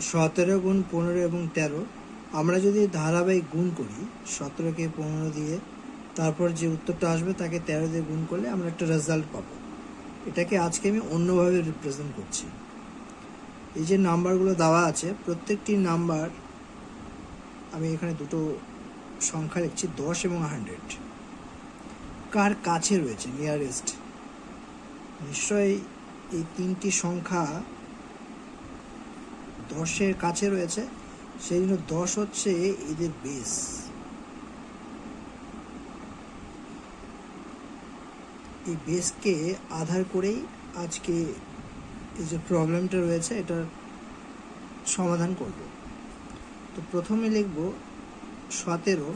সতেরো গুণ পনেরো এবং তেরো। আমরা যদি ধারাবাহিক গুণ করি, সতেরোকে পনেরো দিয়ে তারপর যে উত্তরটা আসবে তাকে তেরো দিয়ে গুণ করলে আমরা একটা রেজাল্ট পাবো। এটাকে আজকে আমি অন্যভাবে রিপ্রেজেন্ট করছি। এই যে নাম্বারগুলো দেওয়া আছে, প্রত্যেকটি নাম্বার আমি এখানে দুটো সংখ্যা লিখছি, দশ এবং হান্ড্রেড কার কাছে রয়েছে নিয়ারেস্ট নিশ্চয়ই এই তিনটি সংখ্যা দশের কাছে রয়েছে, সেই জন্য দশ হচ্ছে এদের বেস এই বেসকে আধার করেই আজকে এই যে প্রবলেমটা রয়েছে, এটার সমাধান করব। তো প্রথমে লিখব সতেরো।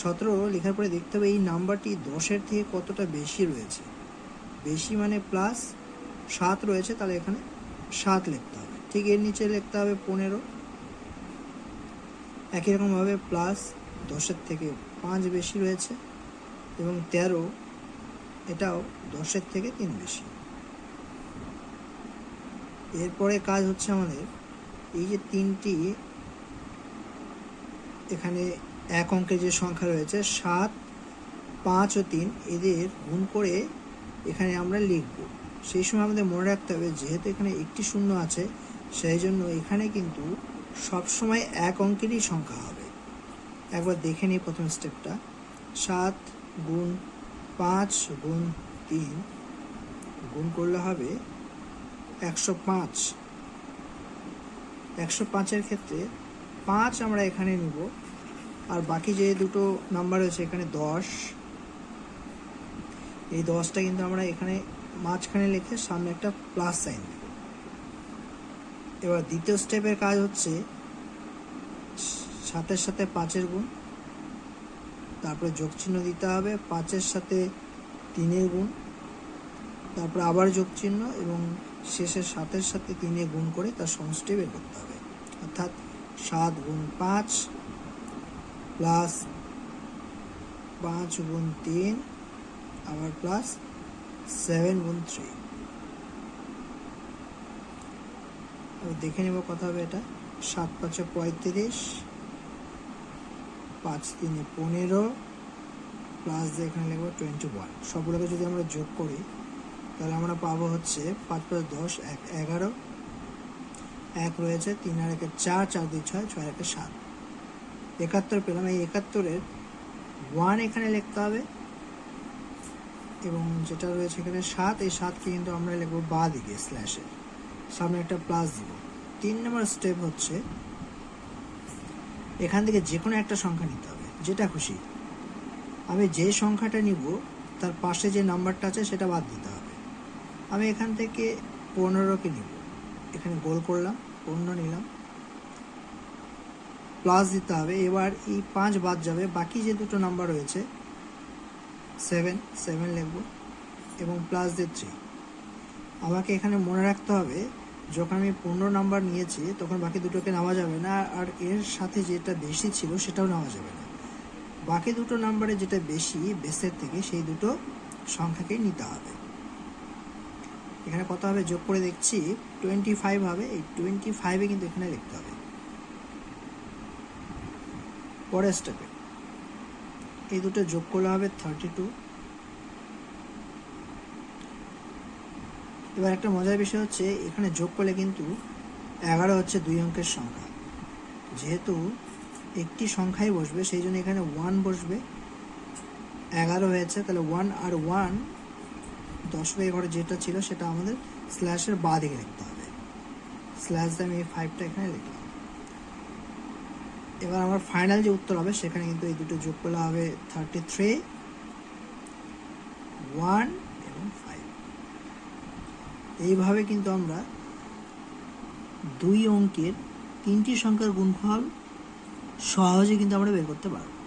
সতেরো লেখার পরে দেখতে হবে এই নাম্বারটি দশের থেকে কতটা বেশি রয়েছে। বেশি মানে প্লাস সাত রয়েছে, তাহলে এখানে সাত লিখতে হবে। ঠিক এর নিচে লিখতে হবে পনেরো। একই রকমভাবে প্লাস দশের থেকে পাঁচ বেশি রয়েছে এবং তেরো এটাও দশের থেকে তিন বেশি। এরপরে কাজ হচ্ছে আমাদের এই যে তিনটি এখানে এক অঙ্কের যে সংখ্যা রয়েছে সাত, পাঁচ ও তিন, এদের গুণ করে এখানে আমরা লিখব। সেই সময় আমাদের মনে রাখতে হবে যেহেতু এখানে একটি শূন্য আছে সেই জন্য এখানে কিন্তু সবসময় এক অঙ্কেরই সংখ্যা হবে। একবার দেখে নিই প্রথম স্টেপটা সাত গুণ পাঁচ গুণ তিন গুণ করলে হবে একশো পাঁচ। একশো পাঁচের ক্ষেত্রে পাঁচ আমরা এখানে নিব। আর বাকি যে দুটো নাম্বার রয়েছে, এখানে দশ। এই দশটা কিন্তু আমরা এখানে মাঝখানে লিখে সামনে একটা প্লাস সাইন দেব। এবার দ্বিতীয় স্টেপের কাজ হচ্ছে সাতের সাথে পাঁচের গুণ, তারপরে যোগ চিহ্ন দিতে হবে, পাঁচের সাথে তিনের গুণ, তারপর আবার যোগ চিহ্ন এবং শেষে সাতের সাথে তিনে গুণ করে তার সমষ্টি বের করতে হবে। অর্থাৎ সাত গুণ পাঁচ প্লাস পাঁচ গুণ তিন আবার প্লাস সেভেন গুণ থ্রি। দেখে নেব কত হবে এটা। সাত পাঁচে পঁয়ত্রিশ, পাঁচ তিনে পনেরো প্লাস দিয়ে এখানে লিখব টোয়েন্টি ওয়ান সবগুলোকে যদি আমরা যোগ করি, তাহলে আমরা পাবো হচ্ছে পাঁচ পাঁচ দশ, এক এগারো। এক রয়েছে, তিন আর একে চার চার দুই ছয় ছয় একে সাত। একাত্তর পেলাম, এই একাত্তরের ওয়ান এখানে লিখতে হবে। এবং যেটা রয়েছে এখানে সাত, এই সাতকে কিন্তু আমরা লিখব বা দিকে স্ল্যাশে সামনে একটা প্লাস দিব। তিন নম্বর স্টেপ হচ্ছে, এখান থেকে যে কোনো একটা সংখ্যা নিতে হবে, যেটা খুশি। আমি যে সংখ্যাটা নিব, তার পাশে যে নাম্বারটা আছে, সেটা বাদ দিতে হবে। আমি এখান থেকে পনেরোকে নিব। এখানে গোল করলাম, পনেরো নিলাম। প্লাস দিতে হবে, এবার এই পাঁচ বাদ যাবে, বাকি যে দুটো নাম্বার রয়েছে সেভেন সেভেন লিখব, এবং প্লাস দিয়ে থ্রি আমাকে এখানে মনে রাখতে হবে যখন আমি পনেরো নাম্বার নিয়েছি, তখন বাকি দুটোকে নেওয়া যাবে না। আর এর সাথে যেটা বেশি ছিল, সেটাও নেওয়া যাবে না। বাকি দুটো নাম্বারে যেটা বেশি, বেসের থেকে, সেই দুটো সংখ্যাকেই নিতে হবে। এখানে কত হবে? যোগ করে দেখছি টোয়েন্টি ফাইভ হবে। এই টোয়েন্টি ফাইভে কিন্তু এখানে লিখতে হবে। পরের স্টেপে এই দুটো যোগ করলে হবে থার্টি টু এবার একটা মজার বিষয় হচ্ছে, এখানে যোগ করলে কিন্তু এগারো হচ্ছে দুই অঙ্কের সংখ্যা। যেহেতু একটি সংখ্যাই বসবে, সেই জন্য এখানে ওয়ান বসবে। এগারো হয়েছে, তাহলে ওয়ান আর ওয়ান দশমিক ঘরে যেটা ছিল সেটা আমাদের স্ল্যাশের বা দিকে লিখতে হবে। স্ল্যাশ দিয়ে আমি এই ফাইভটা এখানে লিখলাম। এবার আমার ফাইনাল যে উত্তর হবে, সেখানে কিন্তু এই দুটো যোগ করলে হবে থার্টি থ্রি ওয়ান এবং ফাইভ এইভাবে কিন্তু আমরা দুই অঙ্কের তিনটি সংখ্যার গুণফল সহজে কিন্তু আমরা বের করতে পারব।